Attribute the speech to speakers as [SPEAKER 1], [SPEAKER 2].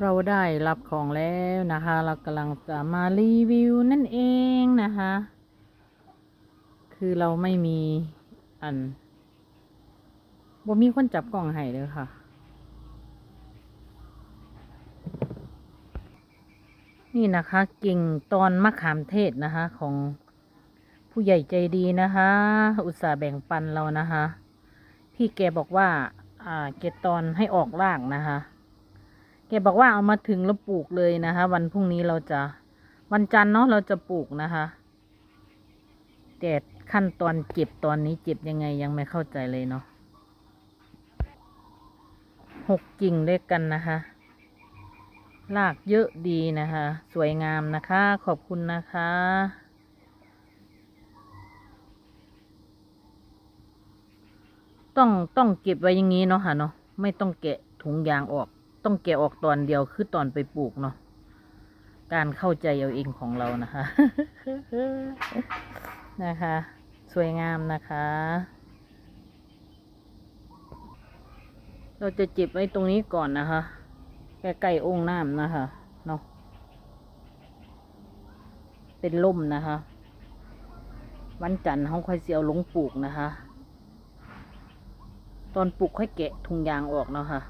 [SPEAKER 1] เราได้รับของแล้วนะคะ เรากำลังจะมารีวิวนั่นเองนะคะ คือเราไม่มีอันบ่มีคนจับกล่องให้เลยค่ะ นี่นะคะกิ่งตอนมะขามเทศนะคะ ของผู้ใหญ่ใจดีนะคะ อุตส่าห์แบ่งปันเรานะคะ พี่แกบอกว่า อ่า เกตอนให้ออกรากนะคะ แกบอกว่าเอามาถึงแล้วปลูกเลยนะคะ วันพรุ่งนี้เราจะวันจันทร์เนาะเราจะปลูกนะคะแต่ขั้นตอนเก็บตอนนี้เก็บยังไงยังไม่เข้าใจเลยเนาะหกกิ่งด้วยกันนะคะรากเยอะดีนะคะ สวยงามนะคะ ขอบคุณนะคะ ต้องต้องเก็บไว้อย่างนี้เนาะค่ะเนาะไม่ต้องแกะถุงยางออก ต้องแกะออกตอนเดียวคือตอนไปปลูกเนาะการเข้าใจเอาเองของเรานะคะ นะคะ สวยงามนะคะ เราจะจ็บไว้ตรงนี้ก่อนนะคะใกล้ๆองค์น้ำนะคะเนาะเป็นล่มนะคะ วันจันทร์เขาค่อยเสียวลงปลูกนะคะ ตอนปลูกค่อยแกะถุงยางออกเนาะค่ะ